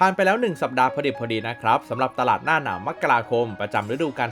ผ่านไปแล้ว 1 สัปดาห์พอดีพอดีนะครับสำหรับตลาดหน้าหนาวมกราคม ประจำฤดูกาล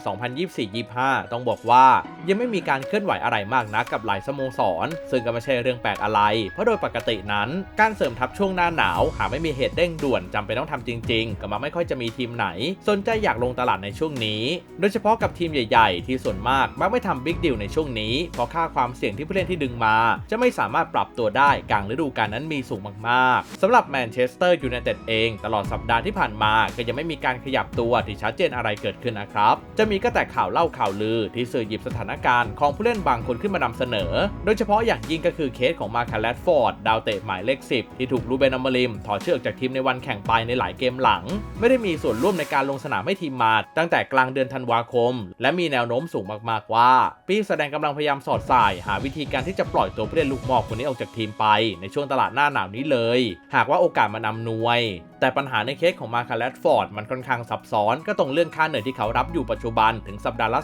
2024-25 ต้องบอกว่า ยังไม่มีการเคลื่อนไหวอะไรมากนักกับหลายสโมสร ซึ่งก็ไม่ใช่เรื่องแปลกอะไร เพราะโดยปกตินั้น การเสริมทัพช่วงหน้าหนาว หากไม่มีเหตุเร่งด่วนจำเป็นต้องทำจริง ๆ ก็มักไม่ค่อยจะมีทีมไหน สนใจอยากลงตลาดในช่วงนี้ โดยเฉพาะกับทีมใหญ่ๆ ที่ส่วนมากมักไม่ทำบิ๊กดิวในช่วงนี้เพราะค่าความเสี่ยงที่ผู้เล่นที่ดึงมา จะไม่สามารถปรับตัวได้กลางฤดูกาลนั้นมีสูงมากๆสำหรับแมนเชสเตอร์ยูไนเต็ดเองตลลอดสัปดาห์ที่ผ่านมาก็ยังไม่มีการขยับตัวที่ชัดเจนอะไรเกิดขึ้นนะครับ จะมีก็แต่ข่าวเล่าข่าวลือที่สื่อหยิบสถานการณ์ของผู้เล่นบางคนขึ้นมานำเสนอ โดยเฉพาะอย่างยิ่งก็คือเคสของมาคาร์ลฟอร์ดดาวเตะหมายเลข 10 ที่ถูกรูเบนอมริมถอดเชือกจากทีมในวันแข่งไปในหลายเกมหลัง ไม่ได้มีส่วนร่วมในการลงสนามให้ทีมมาตั้งแต่กลางเดือนธันวาคม และมีแนวโน้มสูงมากๆว่า ปีแสดงกำลังพยายามสอดสาย หาวิธีการที่จะปล่อยตัวผู้เล่นลูกหมอกคนนี้ออกจากทีมไป ในช่วงตลาดหน้าหนาวนี้เลย หากว่าโอกาสมานำนวย แต่ปัญหาในเคสของมาคาร์ลฟอร์ดมันค่อนข้างซับซ้อน ก็ตรงเรื่องค่าเหนื่อยที่เขารับอยู่ปัจจุบันถึงสัปดาห์ละ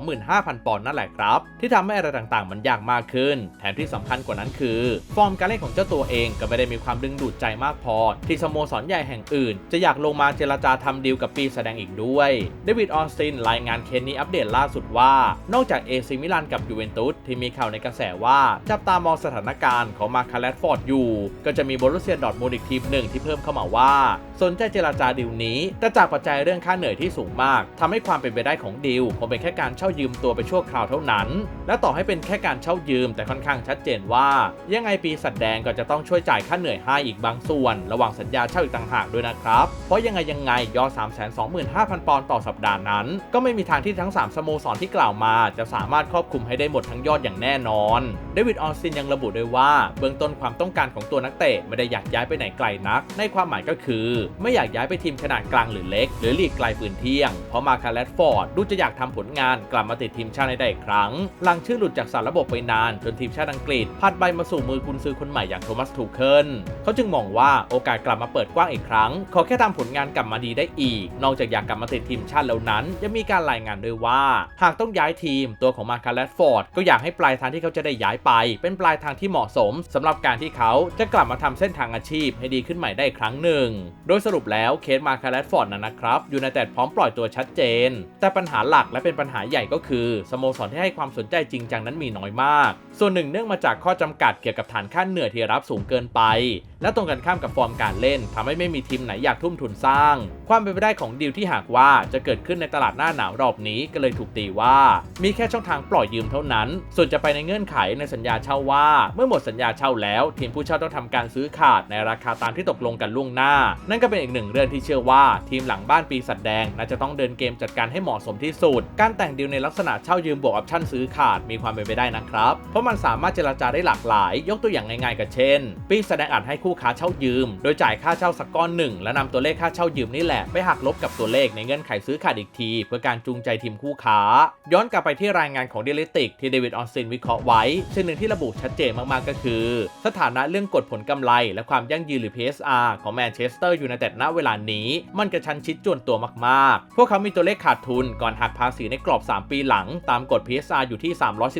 325,000 ปอนด์นั่นแหละครับ ที่ทำให้อะไรต่างๆ มันยากมากขึ้น แถมที่สำคัญกว่านั้นคือ ฟอร์มการเล่นของเจ้าตัวเองก็ไม่ได้มีความดึงดูดใจมากพอ ที่สโมสรใหญ่แห่งอื่น จะอยากลงมาเจรจาทำดีลกับปีแสดงอีกด้วยเดวิดออสตินรายงานเคสนี้อัปเดตล่าสุดว่า นอกจากเอซิมิลานกับยูเวนตุสที่มีข่าวในกระแสว่า จับตามองสถานการณ์ของมาคาร์ลฟอร์ดอยู่ ก็จะมีโบรุเซียดอร์ทมูลอีกทีมหนึ่งที่เพิ่มเข้ามาว่าสนใจเจรจาดีลนี้ แต่จากปัจจัยเรื่องค่าเหนื่อยที่สูงมากทำให้ความเป็นไปได้ของดีลคงเป็นแค่การเช่ายืมตัวไปชั่วคราวเท่านั้น และต่อให้เป็นแค่การเช่ายืมแต่ค่อนข้างชัดเจนว่า ยังไงปีสัตว์แดงก็จะต้องช่วยจ่ายค่าเหนื่อยให้อีกบางส่วน ระหว่างสัญญาเช่าอีกต่างหากด้วยนะครับ เพราะยังไงยังไงยอด325,000 ปอนด์ต่อสัปดาห์นั้น ก็ไม่มีทางที่ทั้ง 3สโมสรที่กล่าวมา จะสามารถครอบคลุมให้ได้หมดทั้งยอดอย่างแน่นอนเดวิดออสตินยังระบุด้วยว่า เบื้องต้นความต้องการของตัวนักเตะไม่ได้อยากย้ายไปไหนไกลนัก ในความหมายก็คือ ไม่อยากย้ายไปทีมขนาดกลางหรือเล็ก หรือลีกไกลปืนเที่ยง เพราะมาคาร์ลฟอร์ดดูจะอยากทำผลงานกลับมาติดทีมชาติได้อีกครั้ง หลังชื่อหลุดจากสารระบบไปนาน จนทีมชาติอังกฤษพัดใบมาสู่มือกุนซือคนใหม่อย่างโทมัสทูเคิลเขาจึงมองว่าโอกาสกลับมาเปิดกว้างอีกครั้ง ขอแค่ทำผลงานกลับมาดีได้อีก นอกจากอยากกลับมาติดทีมชาติแล้วนั้นยังมีการรายงานด้วยว่า หากต้องย้ายทีมตัวของมาคาร์ลฟอร์ดก็อยากให้ปลายทางที่เขาจะได้ย้ายไป เป็นปลายทางที่เหมาะสมสำหรับการที่เขาจะกลับมาทำเส้นทางอาชีพให้ดีขึ้นใหม่ได้อีกครั้งหนึ่งโดยสรุปแล้วเคสมาคาร์ลฟอร์ดนั้นนะครับอยู่ในแต่พร้อมปล่อยตัวชัดเจน แต่ปัญหาหลักและเป็นปัญหาใหญ่ก็คือสโมสรที่ให้ความสนใจจริงจังนั้นมีน้อยมาก ส่วนหนึ่งเนื่องมาจากข้อจำกัดเกี่ยวกับฐานค่าเหนื่อยที่รับสูงเกินไป และตรงกันข้ามกับฟอร์มการเล่นทำให้ไม่มีทีมไหนอยากทุ่มทุนสร้าง ความเป็นไปได้ของดีลที่หากว่าจะเกิดขึ้นในตลาดหน้าหนาวรอบนี้ก็เลยถูกตีว่า มีแค่ช่องทางปล่อยยืมเท่านั้น ส่วนจะไปในเงื่อนไขในสัญญาเช่าว่า เมื่อหมดสัญญาเช่าแล้ว ทีมผู้เช่าต้องทำการซื้อขาดในราคาตามที่ตกลงกันล่วงหน้านั่นก็เป็นอีกหนึ่งเรื่องที่เชื่อว่าทีมหลังบ้านปีสัตว์แดงน่าจะต้องเดินเกมจัดการให้เหมาะสมที่สุด การแต่งดีลในลักษณะเช่ายืมบวกออปชั่นซื้อขาดมีความเป็นไปได้นะครับ เพราะมันสามารถเจรจาได้หลากหลาย ยกตัวอย่างง่ายๆกับเช่น ปีแดงอาจให้คู่ค้าเช่ายืม โดยจ่ายค่าเช่าสักก้อนหนึ่งและนำตัวเลขค่าเช่ายืมนี่แหละไปหักลบกับตัวเลขในเงื่อนไขซื้อขาดอีกที เพื่อการจูงใจทีมคู่ค้า ย้อนกลับไปที่รายงานของเดลิติกที่เดวิดออสตินวิเคราะห์ไว้สิ่งหนึ่งที่ระบุชัดเจนมากๆก็คือ สถานะเรื่องกฎผลกำไร และความยั่งยืนหรือ PSR ของแมนเชสเตอร์ยูไนเต็ดณเวลานี้ มันกระชันชิดจวนตัวมากๆ พวกเขามีตัวเลขขาดทุนก่อนหักภาษีในกรอบ 3 ปีหลัง ตามกฎ PSR อยู่ที่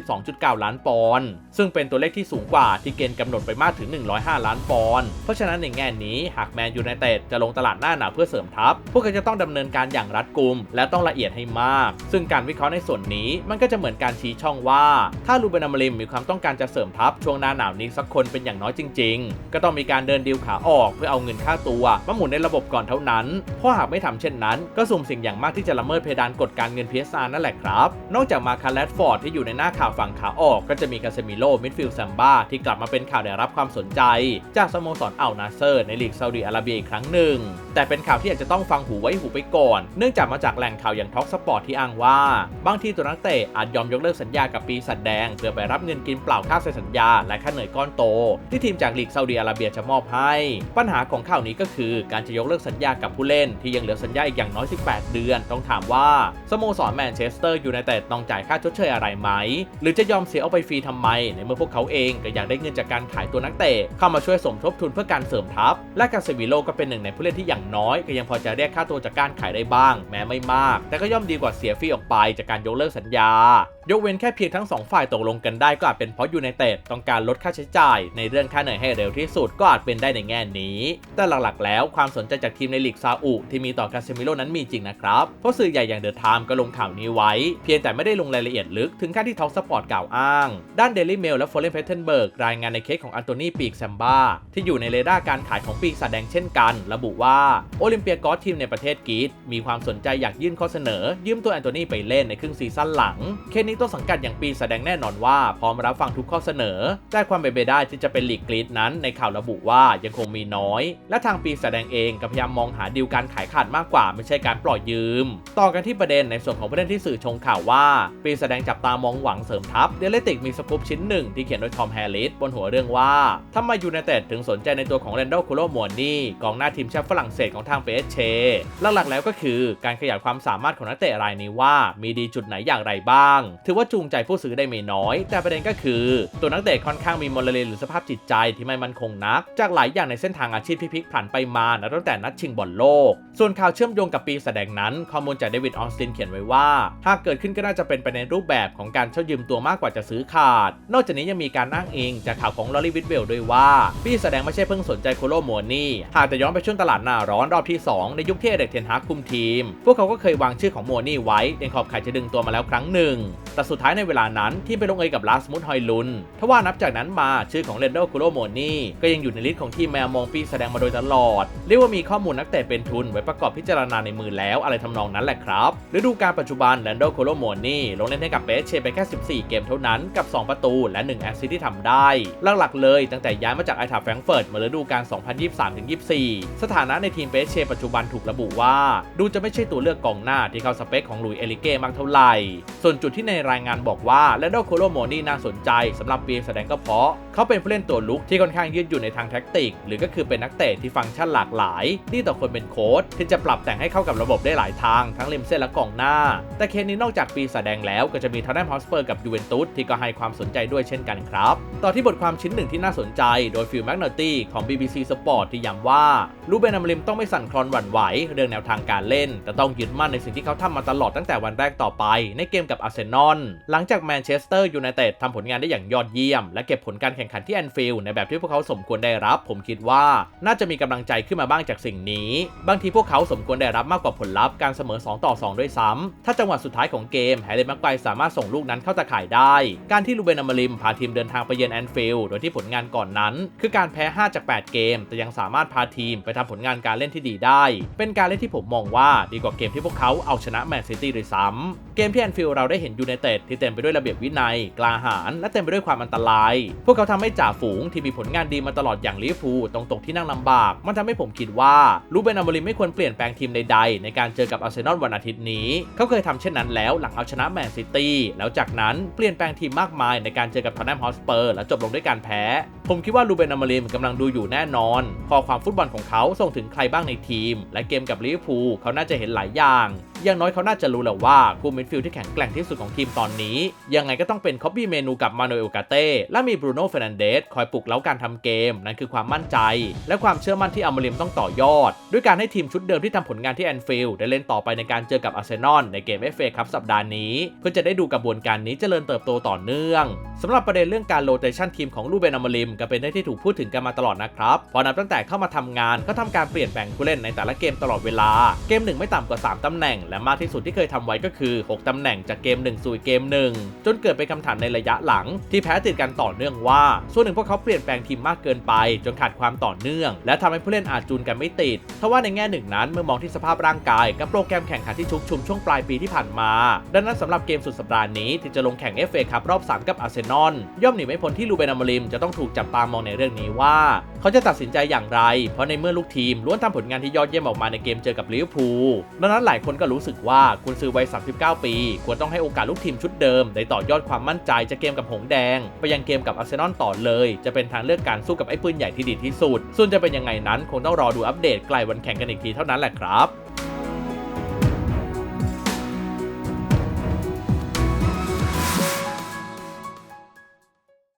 312.9 ล้านปอนด์ ซึ่งเป็นตัวเลขที่สูงกว่าที่เกณฑ์กำหนดไปมากถึง 105 ล้านปอนด์ เพราะฉะนั้นในแง่นี้หากแมนยูไนเต็ดจะลงตลาดหน้าหนาวเพื่อเสริมทัพ พวกเขาจะต้องดำเนินการอย่างรัดกุม และต้องละเอียดให้มาก ซึ่งการวิเคราะห์ในส่วนนี้มันก็จะเหมือนการชี้ช่องว่า ถ้าลูเบนามริมมีความต้องการจะเสริมทัพช่วงหน้าหนาวนี้สักคนเป็นอย่างน้อยจริง ๆ ก็ต้องมีการเดินดีลขาออกเพื่อเอาเงินค่าตัวมาหมุนในระบบก่อนเท่านั้น เพราะหากไม่ทำเช่นนั้น ก็สุ่มเสี่ยงอย่างมากที่จะละเมิดเพดานกฎการเงิน PSR นั่นแหละครับ นอกจากมาคาร์ลฟอร์ดที่อยู่ในหน้าข่าวฝั่งขาออกก็จะมีกาเซมิโลมิดฟิลด์ซัมบ้าที่กลับมาเป็นข่าวได้รับความสนใจ จากสโมสรอัลนาเซอร์ในลีกซาอุดิอาระเบียอีกครั้งหนึ่ง แต่เป็นข่าวที่อาจจะต้องฟังหูไว้หูไปก่อน เนื่องจากมาจากแหล่งข่าวอย่างท็อกสปอร์ตที่อ้างว่า บางทีตัวนักเตะอาจยอมยกเลิกสัญญากับปีสัตว์แดง เพื่อไปรับเงินกินเปล่าค่าเซ็นสัญญา และค่าเหนื่อยก้อนโต ที่ทีมจากลีกซาอุดิอาระเบียจะมอบให้ ปัญหาของข่าวนี้ก็คือการจะยกเลิกสัญญากับผู้เล่นที่ยังเหลือสัญญาอีกอย่างน้อย 18 เดือน ต้องถามว่าสโมสรแมนเชสเตอร์ยูไนเต็ดต้องจ่ายค่าชดเชยอะไรไหม หรือจะยอมเสียเอาไปฟรีทำไม ในเมื่อพวกเขาเองก็อยากได้เงินจากการขายตัวนักเตะเข้ามาช่วยสมทบทุนเพื่อการเสริมทัพ และกาเซมิโลก็เป็นหนึ่งในผู้เล่นที่อย่างน้อย ก็ยังพอจะเรียกค่าตัวจากการขายได้บ้าง แม้ไม่มาก แต่ก็ย่อมดีกว่าเสียฟรีออกไปจากการยกเลิกสัญญา ยกเว้นแค่เพียงทั้งสองฝ่ายตกลงกันได้ก็อาจเป็นเพราะยูไนเต็ดต้องการลดค่าใช้จ่าย ในเรื่องค่าเหนื่อยให้เร็วที่สุดก็อาจเป็นได้ในแง่นี้ แต่หลักๆ แล้วความสนใจจากทีมในลีกซาอุที่มีต่อกาเซมิโลนั้นมีจริงนะครับ เพราะสื่อใหญ่อย่างเดอะไทม์ก็ลงข่าวนี้ไว้ เพียงแต่ไม่ได้ลงรายละเอียดลึกถึงขั้นที่ท็อกสปอร์ตกล่าวอ้าง ด้านเดลี่เมลและโฟเรนเพเทนเบิร์กรายงานในเคสของอันโตนีปีกแซมบ้าที่อยู่ในเรดาร์การขายของปีกแสดงเช่นกัน ระบุว่าโอลิมเปียกอสทีมในประเทศกรีซมีความสนใจอยากยื่นข้อเสนอ ยืมตัวแอนโทนีไปเล่นในครึ่งซีซั่นหลังเคสนี้ต้นสังกัดอย่างปีแสดงแน่นอนว่าพร้อมรับฟังทุกข้อเสนอ แต่ความเป็นไปได้ที่จะเป็นลีกกรีซนั้นในข่าวระบุว่ายังคงมีน้อย และทางปีแสดงเองก็พยายามมองหาดีลการขายขาดมากกว่า ไม่ใช่การปล่อยยืม ต่อกันที่ประเด็นในส่วนของประเด็นที่สื่อชงข่าวว่า ปีแสดงจับตามองหวังเสริมทัพเดลติกมีสกูปชิ้นหนึ่งที่เขียนโดยทอมแฮร์ริสบนหัวเรื่องว่าทำไมยูไนเต็ดถึงสนใจในตัวของเรนโดคูโลมัวนี่กองหน้าทีมชาติฝรั่งเศสของทางเปเชหลักๆแล้วก็คือการขยายความสามารถของนักเตะรายนี้ว่ามีดีจุดไหนอย่างไรบ้างถือว่าจูงใจผู้ซื้อได้ไม่น้อย แต่ประเด็นก็คือ ตัวนักเตะค่อนข้างมีมลเรหรือสภาพจิตใจที่ไม่มั่นคงนัก จากหลายอย่างในเส้นทางอาชีพที่พลิกผันไปมานับตั้งแต่นัดชิงบอลโลก ส่วนข่าวเชื่อมโยงกับปีแสดงนั้น ข้อมูลจากเดวิดออสตินเขียนไว้ว่า หากเกิดขึ้นก็น่าจะเป็นไปในรูปแบบของการเช่ายืมตัวมากกว่าจะซื้อขาด นอกจากนี้ยังมีการอ้างอิงจากข่าวของลอรีวิทเวลด้วยว่าปีแสดงไม่ใช่เพิ่งสนใจโคโลโมนี่หากแต่ย้อนไปช่วงตลาดหน้าร้อนรอบที่ 2 ในยุคที่เอเด็กเทนฮากคุมทีม พวกเขาก็เคยวางชื่อของโมนี่ไว้ในขอบข่ายจะดึงตัวมาแล้วครั้งหนึ่งแต่สุดท้ายในเวลานั้นที่ไปลงเอยกับลาสมุตฮอยลุนทว่านับจากนั้นมาชื่อของเรนโดคุโรโมนี่ก็ยังอยู่ในลิสต์ของทีมแมวมองปีแสดงมาโดยตลอด เรียกว่ามีข้อมูลนักเตะเป็นทุนไว้ประกอบพิจารณาในมือแล้วอะไรทำนองนั้นแหละครับฤดูกาลปัจจุบันเรนโดคุโรโมนี่ลงเล่นให้กับเปเชไปแค่ 14 เกมเท่านั้นกับ 2 ประตูและ 1 แอสซิสต์ที่ทำได้หลักๆเลยตั้งแต่ย้ายมาจากไอทาแฟรงก์เฟิร์ตมาฤดูกาล 2023-24 สถานะในทีมเปเชปัจจุบันถูกระบุว่า ดูจะไม่ใช่ตัวเลือกกองหน้าที่เข้าสเปคของลุยเอลิเก้มากเท่าไหร่ส่วนจุดที่ในรายงานบอกว่าแลนโดโคโลโมนี่น่าสนใจสำหรับปีแสดงก็เพราะ เขาเป็นผู้เล่นตัวลุกที่ค่อนข้างยืดหยุ่นในทางแท็กติก หรือก็คือเป็นนักเตะที่ฟังก์ชันหลากหลายดีต่อคนเป็นโค้ชที่จะปรับแต่งให้เข้ากับระบบได้หลายทางทั้งริมเส้นและกองหน้า แต่เคสนี้นอกจากปีแสดงแล้วก็จะมีทอนแนมฮอสเปอร์กับยูเวนตุสที่ก็ให้ความสนใจด้วยเช่นกันครับต่อที่บทความชิ้นหนึ่งที่น่าสนใจ โดยฟิลแมกนตี้ของ BBC Sport ที่ย้ำว่าลูเบนอมริมต้องไม่สั่นคลอนหวั่นไหวเรื่องแนวทางการเล่น แต่ต้องยึดมั่นในสิ่งที่เขาทำมาตลอดตั้งแต่วันแรกต่อไป ในเกมกับอาร์เซนอลหลังจากแมนเชสเตอร์ยูไนเต็ดทำผลงานได้อย่างยอดเยี่ยม และเก็บผลการแข่งขันที่แอนฟิลด์ในแบบที่พวกเขาสมควรได้รับ ผมคิดว่าน่าจะมีกำลังใจขึ้นมาบ้างจากสิ่งนี้ บางทีพวกเขาสมควรได้รับมากกว่าผลลัพธ์การเสมอ 2 ต่อ 2 ด้วยซ้ำถ้าจังหวะสุดท้ายของเกมแฮร์รี่แม็กไกสามารถส่งลูกนั้นเข้าตะข่ายได้ การที่ลูเบนอมริมพาทีมเดินทางไปเยือนแอนฟิลด์โดยที่ผลงานก่อนนั้น คือการแพ้ 5 จาก 8 เกม แต่ยังสามารถพาทีมไปทำผลงานการเล่นที่ดีได้ เป็นการเล่นที่ผมมองว่าดีกว่าเกมที่พวกเขาเอาชนะแมนซิตี้ด้วยซ้ำเกมที่แอนฟิลด์เราได้เห็นยูไนเต็ดที่เต็มไปด้วยระเบียบวินัย กล้าหาญและเต็มไปด้วยความอันตราย พวกเขาทำให้จ่าฝูงที่มีผลงานดีมาตลอดอย่างลิเวอร์พูลต้องตกที่นั่งลำบาก มันทำให้ผมคิดว่าลูเบนอมริมไม่ควรเปลี่ยนแปลงทีมใดๆในการเจอกับอาร์เซนอลวันอาทิตย์นี้ เขาเคยทำเช่นนั้นแล้วหลังเอาชนะแมนซิตี้แล้วจากนั้นเปลี่ยนแปลงทีมมากมายในการเจอกับทอนแนมฮอสเปอร์และจบลงด้วยการแพ้ ผมคิดว่าลูเบนอมริมกำลังดูอยู่แน่นอน ข้อความฟุตบอลของเขาส่งถึงใครบ้างในทีม และเกมกับลิเวอร์พูลเขาน่าจะเห็นหลายอย่าง อย่างน้อยเขาน่าจะรู้แล้วว่าคู่มิดฟิลด์ที่แข็งแกร่งที่สุดของทีมตอนนี้ ยังไงก็ต้องเป็นคอบบี้เมนูกับมาโนเอลกาเต้และมีบรูโน่เฟรนันเดสคอยปลุกเล้าการทำเกม นั่นคือความมั่นใจ และความเชื่อมั่นที่อัมริมต้องต่อยอด ด้วยการให้ทีมชุดเดิมที่ทำผลงานที่แอนฟิลด์ได้เล่นต่อไปในการเจอกับอาร์เซนอลในเกมเอฟเอคัพสัปดาห์นี้ เพื่อจะได้ดูกระบวนการนี้เจริญเติบโตต่อเนื่องสำหรับประเด็นเรื่องการโรเตชันทีมของลูเบนอัมริมก็เป็นเรื่องที่ถูกพูดถึงกันมาตลอดนะครับพอนับตั้งแต่เข้ามาทำงานเขาทำการเปลี่ยนแปลงผู้เล่นในแต่ละเกมตลอดเวลาเกมหนึ่งไม่ต่ำกว่า 3ตำแหน่งและมากที่สุดที่เคยทำไว้ก็คือ 6ตำแหน่งจากเกม1สู่เกมหนึ่งจนเกิดเป็นคำถามในระยะหลัง ที่แพ้ติดกันต่อเนื่องว่า ส่วนหนึ่งพวกเขาเปลี่ยนแปลงทีมมากเกินไป จนขาดความต่อเนื่อง และทำให้ผู้เล่นอาจจูนกันไม่ติดทว่าในแง่หนึ่งนั้นเมื่อมองที่สภาพร่างกายกับโปรแกรมแข่งขันที่ชุกชุมช่วงปลายปีที่ผ่านมา ดังนั้นสำหรับเกมสุดสัปดาห์นี้ที่จะลงแข่ง FA คัพรอบ 3 กับอาร์เซนอลย่อมหนีไม่พ้นที่ลูเบนอมริมจะต้องถูกจับตามองในเรื่องนี้ว่า เขาจะตัดสินใจอย่างไร เพราะในเมื่อลูกทีมล้วนทำผลงานที่ยอดเยี่ยมออกมาในเกมเจอกับลิเวอร์พูลดังนั้นหลายคนก็รู้สึกว่าคุณซื้อวัย 39 ปี ควรต้องให้โอกาสลูกทีมชุดเดิมได้ต่อยอดความมั่นใจจากเกมกับหงแดง ไปยังเกมกับอาร์เซนอลต่อเลย จะเป็นทางเลือกการสู้กับไอ้ปืนใหญ่ที่ดีที่สุด ส่วนจะเป็นยังไงนั้นคงต้องรอดูอัปเดตใกล้วันแข่งกันอีกทีเท่านั้นแหละครับ